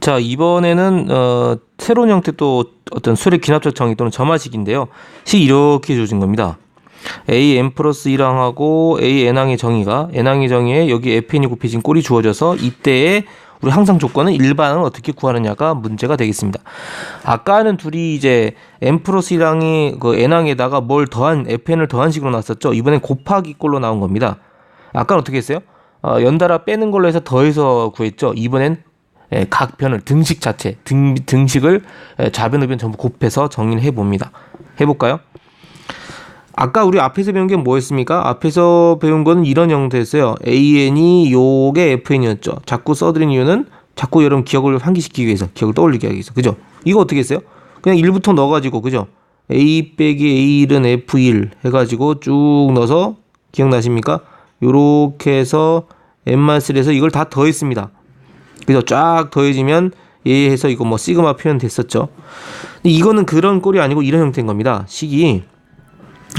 자, 이번에는 어, 새로운 형태 또 어떤 수의 기납적 정의 또는 점화식인데요. 식 이렇게 주어진 겁니다. a n 플러스 1항하고 a n항의 정의가 n항의 정의에 여기 fn이 곱해진 꼴이 주어져서 이때에 우리 항상 조건은 일반을 어떻게 구하느냐가 문제가 되겠습니다. 아까는 둘이 이제 n 플러스 1항이 그 n항에다가 뭘 더한 fn을 더한 식으로 나왔었죠. 이번엔 곱하기 꼴로 나온 겁니다. 아까는 어떻게 했어요? 어, 연달아 빼는 걸로 해서 더해서 구했죠. 이번엔 예, 각 변을 등식 자체 등, 등식을 예, 좌변 우변 전부 곱해서 정리를 해봅니다. 해볼까요? 아까 우리 앞에서 배운 게 뭐였습니까? 앞에서 배운 거는 이런 형태였어요. AN이 요게 FN이었죠. 자꾸 써드린 이유는 자꾸 여러분 기억을 환기시키기 위해서, 기억을 떠올리게 하기 위해서. 그죠? 이거 어떻게 했어요? 그냥 1부터 넣어가지고, 그죠? A 빼기 A1은 F1 해가지고 쭉 넣어서 기억나십니까? 요렇게 해서 N-1에서 이걸 다 더했습니다. 그죠? 쫙 더해지면 얘 해서 이거 뭐 시그마 표현 됐었죠. 근데 이거는 그런 꼴이 아니고 이런 형태인 겁니다. 식이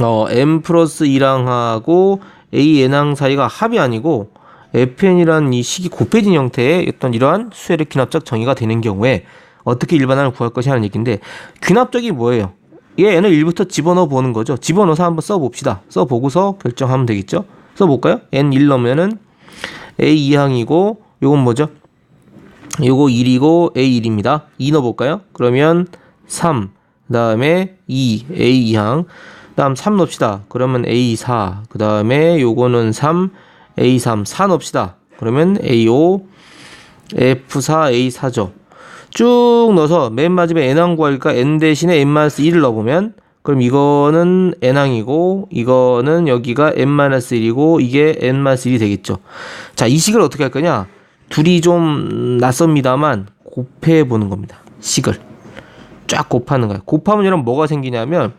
어, m 플러스 1항하고 a n항 사이가 합이 아니고 fn이라는 이 식이 곱해진 형태의 어떤 이러한 수열의 귀납적 정의가 되는 경우에 어떻게 일반화를 구할 것이 하는 얘기인데 귀납적이 뭐예요? 얘 n을 1부터 집어넣어 보는 거죠. 집어넣어서 한번 써봅시다. 써보고서 결정하면 되겠죠. 써볼까요? n 1 넣으면은 a 2항이고 요건 뭐죠? 요거 1이고 a 1입니다. 2 넣어볼까요? 그러면 3, 그 다음에 2, a 2항 다음 3 넣읍시다. 그러면 A4. 그 다음에 요거는 3, A3, 4 넣읍시다. 그러면 A5, F4, A4죠. 쭉 넣어서 맨 마지막에 N항 구하니까 N 대신에 N-1을 넣어보면 그럼 이거는 N항이고 이거는 여기가 N-1이고 이게 N-1이 되겠죠. 자, 이 식을 어떻게 할 거냐? 둘이 좀 낯섭니다만 곱해 보는 겁니다. 식을. 쫙 곱하는 거예요. 곱하면 여러분 뭐가 생기냐면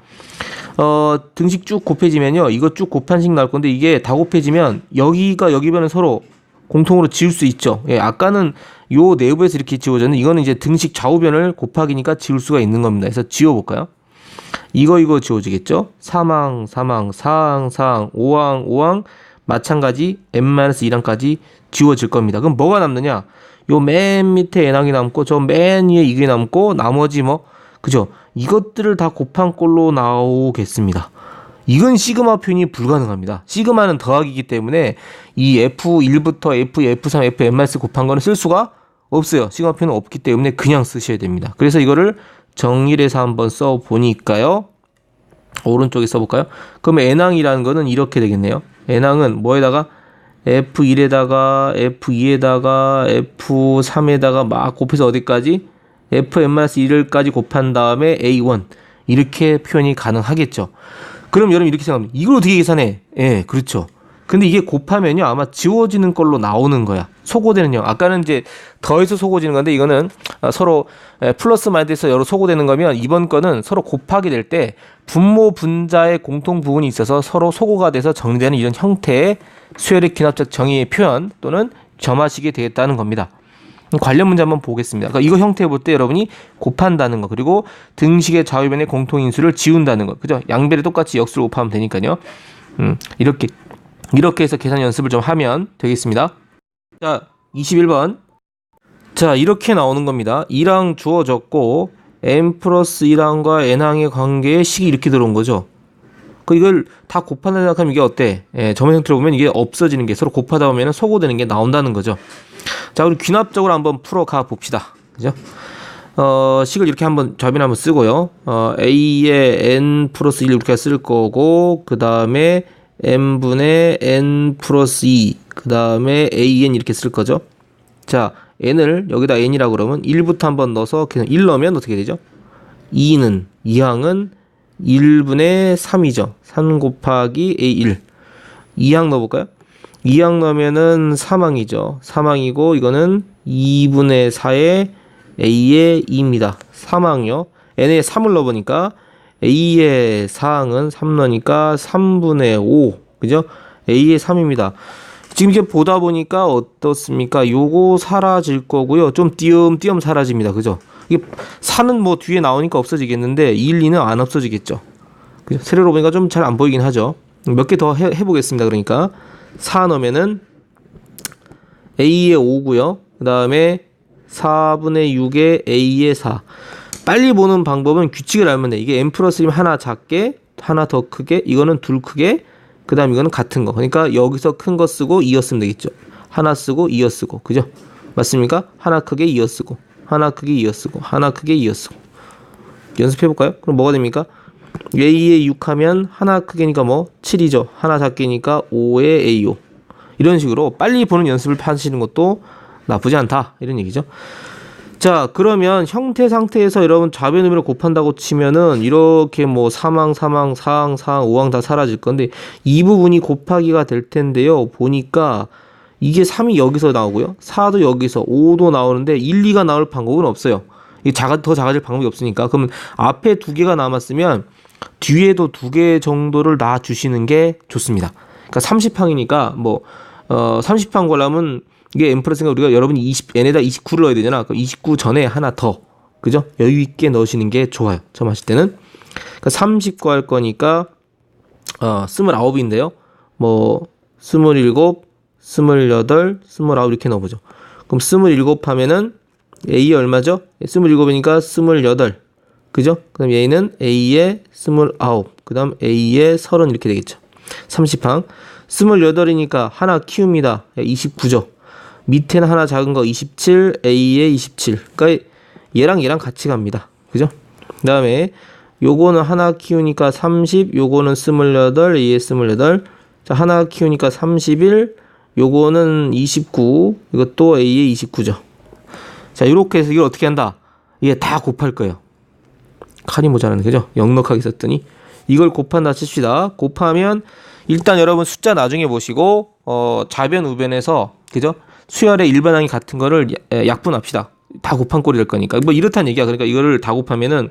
어, 등식 쭉 곱해지면요. 이거 쭉 곱한 식 나올 건데 이게 다 곱해지면 여기가 여기면은 서로 공통으로 지울 수 있죠. 예, 아까는 요 내부에서 이렇게 지워졌는데 이거는 이제 등식 좌우변을 곱하기니까 지울 수가 있는 겁니다. 그래서 지워 볼까요? 이거 이거 지워지겠죠? 사망 사망 사항 사항 오항 오항 마찬가지 n-1항까지 지워질 겁니다. 그럼 뭐가 남느냐? 요 맨 밑에 n항이 남고 저 맨 위에 이게 남고 나머지 뭐 그죠? 이것들을 다 곱한 꼴로 나오겠습니다. 이건 시그마 표현이 불가능합니다. 시그마는 더하기이기 때문에 이 F1부터 F, F3, F, M 마이너스 곱한 거는 쓸 수가 없어요. 시그마 표현은 없기 때문에 그냥 쓰셔야 됩니다. 그래서 이거를 정리해서 한번 써 보니까요. 오른쪽에 써볼까요? 그럼 N항이라는 거는 이렇게 되겠네요. N항은 뭐에다가 F1에다가 F2에다가 F3에다가 막 곱해서 어디까지? fn-1까지 곱한 다음에 a1 이렇게 표현이 가능하겠죠. 그럼 여러분 이렇게 생각합니다. 이걸 어떻게 계산해? 예, 그렇죠. 근데 이게 곱하면요 아마 지워지는 걸로 나오는 거야. 소고되는 형. 아까는 이제 더해서 소고지는 건데 이거는 서로 플러스 마이너스에서 여러 소고되는 거면 이번 거는 서로 곱하게 될 때 분모 분자의 공통 부분이 있어서 서로 소고가 돼서 정리되는 이런 형태의 수열의 기납적 정의의 표현 또는 점화식이 되겠다는 겁니다. 관련 문제 한번 보겠습니다. 그러니까 이거 형태 볼 때 여러분이 곱한다는 거 그리고 등식의 좌우변의 공통인수를 지운다는 거 그죠? 양배를 똑같이 역수로 곱하면 되니까요. 음, 이렇게 이렇게 해서 계산 연습을 좀 하면 되겠습니다. 자, 21번. 자, 이렇게 나오는 겁니다. 2랑 주어졌고 n 플러스 1항과 n항의 관계에 식이 이렇게 들어온 거죠. 그 이걸 다 곱한다 생각하면 이게 어때? 예, 점의 형태로 보면 이게 없어지는 게 서로 곱하다 보면 소고되는 게 나온다는 거죠. 자, 우리 귀납적으로 한번 풀어가 봅시다. 그죠? 어, 식을 이렇게 한번 좌변 한번 쓰고요. 어, a의 n 플러스 1 이렇게 쓸 거고, 그 다음에 n분의 n 플러스 2, 그 다음에 an 이렇게 쓸 거죠. 자, n을 여기다 n이라고 그러면 1부터 한번 넣어서 그냥 1 넣으면 어떻게 되죠? 2는, 2항은 1분의 3이죠. 3 곱하기 A1. 2항 넣어볼까요? 2항 넣으면은 3항이죠. 3항이고 이거는 2분의 4의 A의 2입니다. 3항이요. N에 3을 넣어보니까 A의 4항은 3 넣으니까 3분의 5. 그죠? A의 3입니다. 지금 이렇게 보다 보니까 어떻습니까? 요거 사라질 거고요. 좀 띄엄띄엄 사라집니다. 그죠? 이게 4는 뭐 뒤에 나오니까 없어지겠는데 1, 2는 안 없어지겠죠. 세로로 보니까 좀 잘 안 보이긴 하죠. 몇 개 더 해보겠습니다. 그러니까 4 넣으면은 A의 5고요. 그 다음에 4분의 6에 a의 4. 빨리 보는 방법은 규칙을 알면 돼. 이게 n 플러스 1 하나 작게, 하나 더 크게, 이거는 둘 크게, 그 다음 이거는 같은 거. 그러니까 여기서 큰 거 쓰고 이어 쓰면 되겠죠. 하나 쓰고 이어 쓰고. 그죠? 맞습니까? 하나 크게 이어 쓰고, 하나 크게 이어 쓰고, 하나 크게 이어 쓰고. 연습해 볼까요? 그럼 뭐가 됩니까? a에 6 하면 하나 크게니까 뭐 7이죠. 하나 작게니까 5에 a5. 이런 식으로 빨리 보는 연습을 하시는 것도 나쁘지 않다. 이런 얘기죠. 자, 그러면 형태 상태에서 여러분 좌변 우변을 곱한다고 치면은 이렇게 뭐 사망, 사망, 사항, 사항, 오항 다 사라질 건데 이 부분이 곱하기가 될 텐데요. 보니까 이게 3이 여기서 나오고요. 4도 여기서 5도 나오는데 1, 2가 나올 방법은 없어요. 이게 작아 더 작아질 방법이 없으니까 그러면 앞에 두 개가 남았으면 뒤에도 두 개 정도를 놔 주시는 게 좋습니다. 그러니까 30항이니까 뭐 어, 30항 걸라면 이게 n 플러스가 우리가 여러분이 20 n에다 29를 넣어야 되잖아. 그럼 29 전에 하나 더 그죠? 여유 있게 넣으시는 게 좋아요. 처음 하실 때는 그러니까 30 구할 거니까 어, 29인데요. 뭐 27, 28, 29 이렇게 넣어보죠. 그럼 27 하면은 A 얼마죠? 27이니까 28. 그죠? 그럼 얘는 A에 29. 그 다음 A에 30 이렇게 되겠죠. 30항. 28이니까 하나 키웁니다. 29죠. 밑에는 하나 작은 거 27, A에 27. 그러니까 얘랑 얘랑 같이 갑니다. 그죠? 그 다음에 요거는 하나 키우니까 30, 요거는 28, A에 28. 자, 하나 키우니까 31, 요거는 29, 이것도 A에 29죠. 자, 이렇게 해서 이걸 어떻게 한다? 이게 다 곱할 거예요. 칸이 모자라는 거죠. 넉넉하게 썼더니 이걸 곱한다 칩시다. 곱하면 일단 여러분 숫자 나중에 보시고 어 좌변 우변에서 그죠? 수열의 일반항이 같은 거를 약분합시다. 다 곱한 꼴이 될 거니까. 뭐 이렇다는 얘기야. 그러니까 이거를 다 곱하면은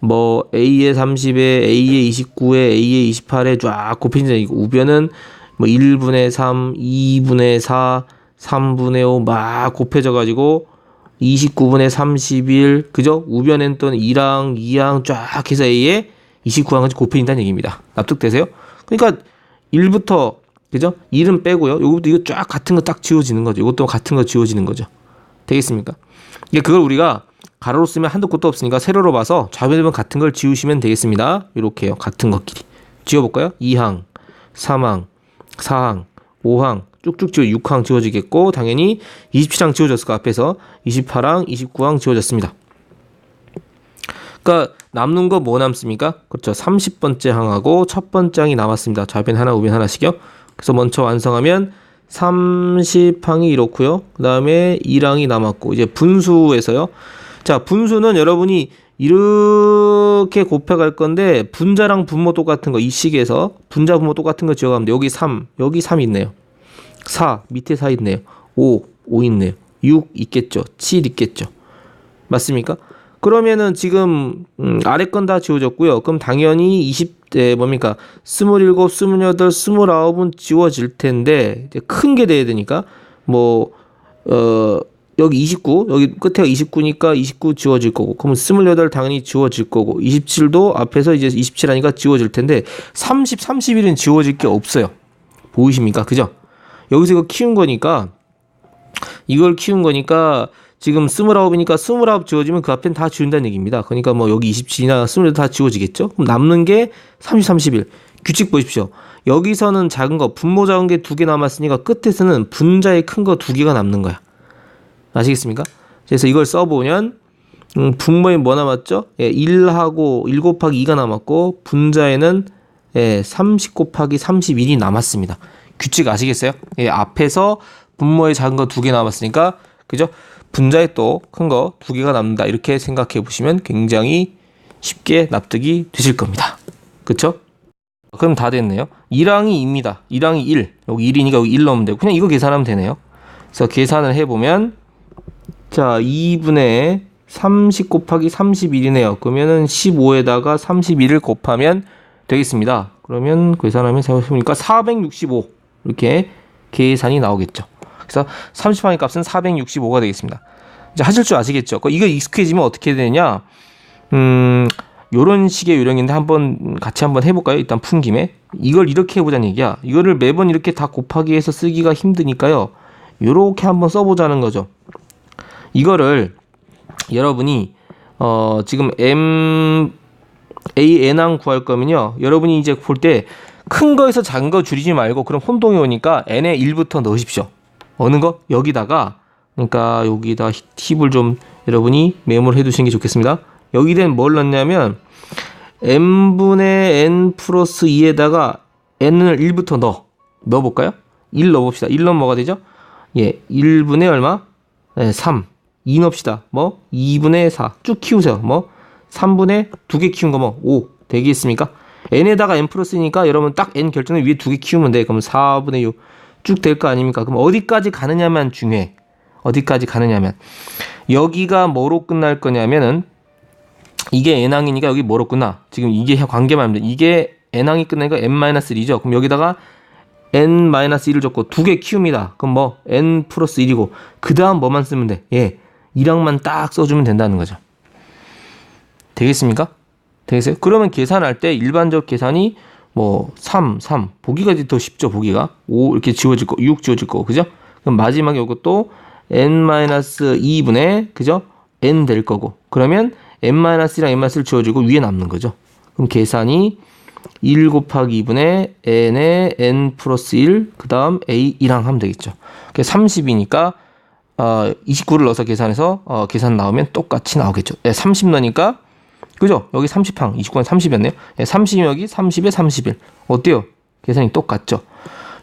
뭐 A에 30에 A에 29에 A에 28에 쫙 곱해진다. 이거 우변은 뭐 1분의 3, 2분의 4, 3분의 5 막 곱해져 가지고 29분의 31 그죠? 우변엔 또 2랑 2항 쫙 해서 A에 29항까지 곱해진다는 얘기입니다. 납득되세요? 그러니까 1부터 그죠? 1은 빼고요. 요것도 이거 쫙 같은 거 딱 지워지는 거죠. 이것도 같은 거 지워지는 거죠. 되겠습니까? 이게 그걸 우리가 가로로 쓰면 한도 끝도 없으니까 세로로 봐서 좌변변 같은 걸 지우시면 되겠습니다. 이렇게요. 같은 것끼리. 지워볼까요? 2항, 3항, 4항, 5항, 쭉쭉 지워 6항 지워지겠고 당연히 27항 지워졌을 거 앞에서 28항, 29항 지워졌습니다. 그러니까 남는 거 뭐 남습니까? 그렇죠. 30번째 항하고 첫 번째 항이 남았습니다. 좌변 하나, 우변 하나씩요. 그래서 먼저 완성하면 30항이 이렇고요. 그 다음에 1항이 남았고 이제 분수에서요. 자 분수는 여러분이 이렇게 곱해갈 건데 분자랑 분모 똑같은 거 이 식에서 분자 분모 똑같은 거 지어가면 돼. 여기 3 여기 3 있네요. 4 밑에 4 있네요. 5 5 있네요. 6 있겠죠. 7 있겠죠. 맞습니까? 그러면은 지금 음, 아래 건 다 지워졌고요. 그럼 당연히 20 대 뭡니까? 27, 28, 29은 지워질 텐데 이제 큰게 돼야 되니까 뭐 어 여기 29, 여기 끝에가 29니까 29 지워질 거고, 그러면 28 당연히 지워질 거고, 27도 앞에서 이제 27 하니까 지워질 텐데, 30, 31은 지워질 게 없어요. 보이십니까? 그죠? 여기서 이거 키운 거니까, 이걸 키운 거니까, 지금 스물아홉이니까 스물아홉 지워지면 그 앞엔 다 지운다는 얘기입니다. 그러니까 뭐 여기 27이나 스물여덟 다 지워지겠죠? 그럼 남는 게 30, 31. 규칙 보십시오. 여기서는 작은 거, 분모 작은 게 두 개 남았으니까 끝에서는 분자의 큰 거 두 개가 남는 거야. 아시겠습니까? 그래서 이걸 써보면 음, 분모에 뭐 남았죠? 예, 1하고 1 곱하기 2가 남았고 분자에는 예, 30 곱하기 31이 남았습니다. 규칙 아시겠어요? 예, 앞에서 분모에 작은 거 두 개 남았으니까 그죠? 분자에 또 큰 거 두 개가 남는다. 이렇게 생각해 보시면 굉장히 쉽게 납득이 되실 겁니다. 그쵸? 그럼 다 됐네요. 1항이 2입니다. 1항이 1. 여기 1이니까 여기 1 넣으면 되고 그냥 이거 계산하면 되네요. 그래서 계산을 해보면 자 2분의 30 곱하기 31이네요. 그러면은 15에다가 31을 곱하면 되겠습니다. 그러면 계산하면 생각해보니까 465 이렇게 계산이 나오겠죠. 그래서 30항의 값은 465가 되겠습니다. 이제 하실 줄 아시겠죠? 이거 익숙해지면 어떻게 되냐? 음, 요런 식의 요령인데 한번 같이 한번 해볼까요? 일단 푼 김에 이걸 이렇게 해보자는 얘기야. 이거를 매번 이렇게 다 곱하기 해서 쓰기가 힘드니까요. 요렇게 한번 써보자는 거죠. 이거를 여러분이 어 지금 m a n항 구할 거면요. 여러분이 이제 볼 때 큰 거에서 작은 거 줄이지 말고 그럼 혼동이 오니까 n에 1부터 넣으십시오. 어느 거? 여기다가 그러니까 여기다 팁을 좀 여러분이 메모를 해 두시는 게 좋겠습니다. 여기는 뭘 넣냐면 n분의 n 플러스 2에다가 n을 1부터 넣어. 넣어 볼까요? 1 넣어 봅시다. 1 넣으면 뭐가 되죠? 예, 1분의 얼마? 네, 3. 2 넣읍시다. 뭐? 2분의 4. 쭉 키우세요. 뭐? 3분의 2개 키운 거 뭐? 5. 되겠습니까? n에다가 n 플러스니까 여러분 딱 n 결정을 위에 두 개 키우면 돼. 그럼 4분의 6. 쭉 될 거 아닙니까? 그럼 어디까지 가느냐만 중요해. 어디까지 가느냐면. 여기가 뭐로 끝날 거냐면은 이게 n항이니까 여기 뭐로 끝나? 지금 이게 관계만 돼. 이게 n항이 끝나니까 n-1이죠. 그럼 여기다가 n-1을 줬고 두 개 키웁니다. 그럼 뭐 n 플러스 1이고 그 다음 뭐만 쓰면 돼? 예, 1항만 딱 써주면 된다는 거죠. 되겠습니까? 되겠어요? 그러면 계산할 때 일반적 계산이 뭐 3, 3 보기가 더 쉽죠. 보기가 5 이렇게 지워질 거, 6 지워질 거, 그죠? 그럼 마지막에 이것도 n-2분의 그죠? n 될 거고 그러면 n-1이랑 n-을 지워주고 위에 남는 거죠. 그럼 계산이 1 곱하기 2분의 n의 n 플러스 1, 그 다음 a 1항 하면 되겠죠. 30이니까 어, 29를 넣어서 계산해서 어, 계산 나오면 똑같이 나오겠죠. 네, 30 넣으니까 그죠? 여기 30항, 29는 30이었네요. 네, 30 여기 30에 31. 어때요? 계산이 똑같죠.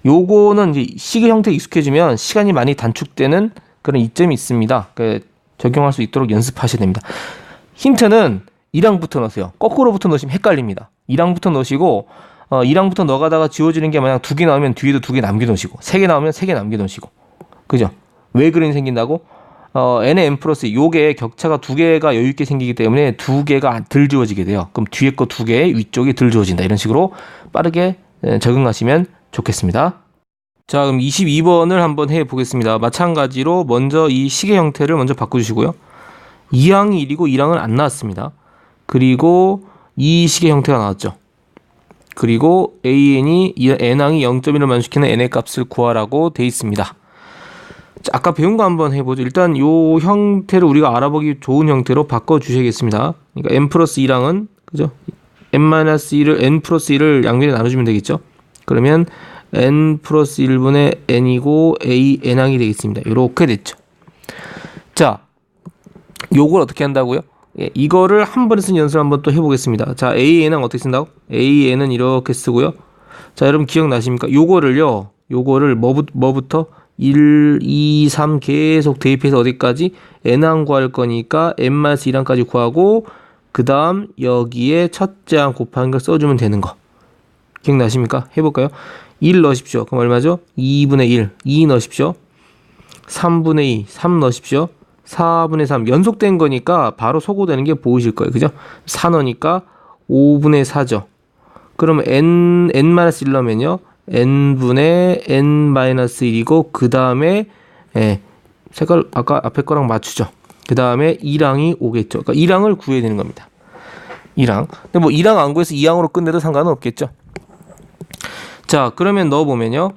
요거는 이제 시계 형태 익숙해지면 시간이 많이 단축되는 그런 이점이 있습니다. 그 적용할 수 있도록 연습하셔야 됩니다. 힌트는 1항부터 넣으세요. 거꾸로부터 넣으시면 헷갈립니다. 1항부터 넣으시고 어, 1항부터 넣어가다가 지워지는 게 만약 두 개 나오면 뒤에도 두 개 남겨놓으시고 세 개 나오면 세 개 남겨놓으시고 그죠? 왜 그런 생긴다고? 어, n의 플러스 요게 격차가 두 개가 여유 있게 생기기 때문에 두 개가 덜 지워지게 돼요. 그럼 뒤에 거 두 개, 위쪽이 덜 지워진다. 이런 식으로 빠르게 적응하시면 좋겠습니다. 자, 그럼 22번을 한번 해 보겠습니다. 마찬가지로 먼저 이 시계 형태를 먼저 바꿔 주시고요. 2항이 1이고 1항은 안 나왔습니다. 그리고 이 식의 형태가 나왔죠. 그리고 AN이 N항이 0.1을 만족시키는 N의 값을 구하라고 돼 있습니다. 자, 아까 배운 거 한번 해보죠. 일단 요 형태를 우리가 알아보기 좋은 형태로 바꿔 주셔야겠습니다. 그러니까 n 플러스 2랑은 그죠? n-1을 n 플러스 1을 양면에 나눠주면 되겠죠. 그러면 n 플러스 1분의 n이고 a n항이 되겠습니다. 이렇게 됐죠. 자, 요걸 어떻게 한다고요? 예, 이거를 한 번에 쓴 연습을 한번 또 해보겠습니다. 자, AN은 어떻게 쓴다고? AN은 이렇게 쓰고요. 자, 여러분 기억나십니까? 요거를요, 요거를 뭐부, 뭐부터? 1, 2, 3 계속 대입해서 어디까지? n항 구할 거니까 n-1항까지 구하고, 그 다음 여기에 첫째 항 곱한 걸 써주면 되는 거. 기억나십니까? 해볼까요? 1 넣으십시오. 그럼 얼마죠? 2분의 1, 2 넣으십시오. 3분의 2, 3 넣으십시오. 4분의 3 연속된 거니까 바로 소거되는 게 보이실 거예요. 그죠? 4 넣으니까 5분의 4죠. 그럼 n n-1 넣으면요. N분의 n-1이고 그 다음에 예, 색깔 아까 앞에 거랑 맞추죠. 그 다음에 2랑이 오겠죠. 그러니까 2랑을 구해야 되는 겁니다. 2랑. 근데 뭐 2랑 안 구해서 2항으로 끝내도 상관은 없겠죠. 자, 그러면 넣어보면요.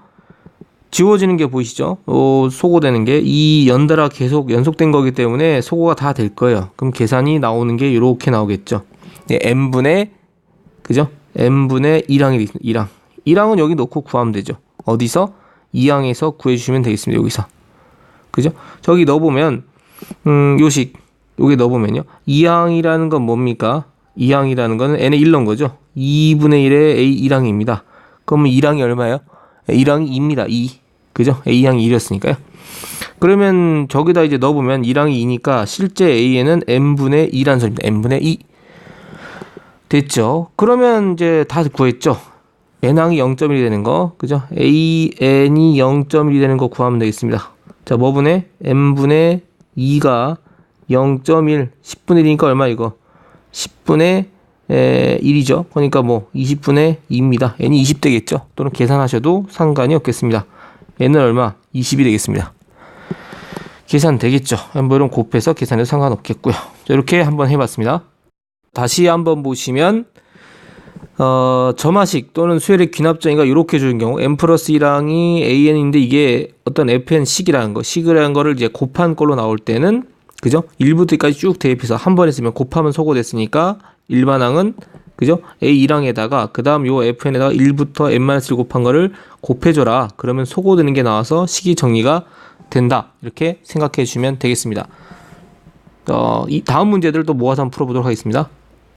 지워지는 게 보이시죠? 어, 소거되는 게 이 연달아 계속 연속된 거기 때문에 소거가 다 될 거예요. 그럼 계산이 나오는 게 이렇게 나오겠죠. 네, n분의 그죠? n분의 1항이 되겠습니다. 1항. 1항은 여기 놓고 구하면 되죠. 어디서? 2항에서 구해주시면 되겠습니다. 여기서. 그죠? 저기 넣어보면 음, 요식 여기 넣어보면요. 2항이라는 건 뭡니까? 2항이라는 거는 n에 1 넣은 거죠. 2분의 1의 a 1항입니다. 그러면 1항이 얼마예요? 1항이 2입니다. 2. 그죠? A항이 1이었으니까요. 그러면 저기다 이제 넣어보면 1항이 2니까 실제 A에는 N분의 2란 소리입니다. N분의 2. 됐죠? 그러면 이제 다 구했죠? N항이 0.1이 되는 거, 그죠? AN이 0.1이 되는 거 구하면 되겠습니다. 자, 뭐분의? N분의 2가 0.1, 10분의 1이니까 얼마 이거? 10분의 에, 1이죠. 그러니까 뭐 20분의 2입니다. n이 20 되겠죠. 또는 계산하셔도 상관이 없겠습니다. n은 얼마? 20이 되겠습니다. 계산 되겠죠. 뭐 이런 곱해서 계산해도 상관없겠고요. 자, 이렇게 한번 해봤습니다. 다시 한번 보시면 어, 점화식 또는 수열의 귀납정의가 이렇게 주는 경우 n 플러스 1항이 an인데 이게 어떤 fn 식이라는 거, 식이라는 거를 이제 곱한 걸로 나올 때는 그죠? 1부터 2까지 쭉 대입해서 한 번에 쓰면 곱하면 소거됐으니까 일반항은 그죠? A1항에다가 그 다음 요 FN에다가 1부터 N-1 곱한 거를 곱해 줘라. 그러면 소거되는 게 나와서 식이 정리가 된다. 이렇게 생각해 주시면 되겠습니다. 어, 이 다음 문제들도 모아서 한번 풀어보도록 하겠습니다.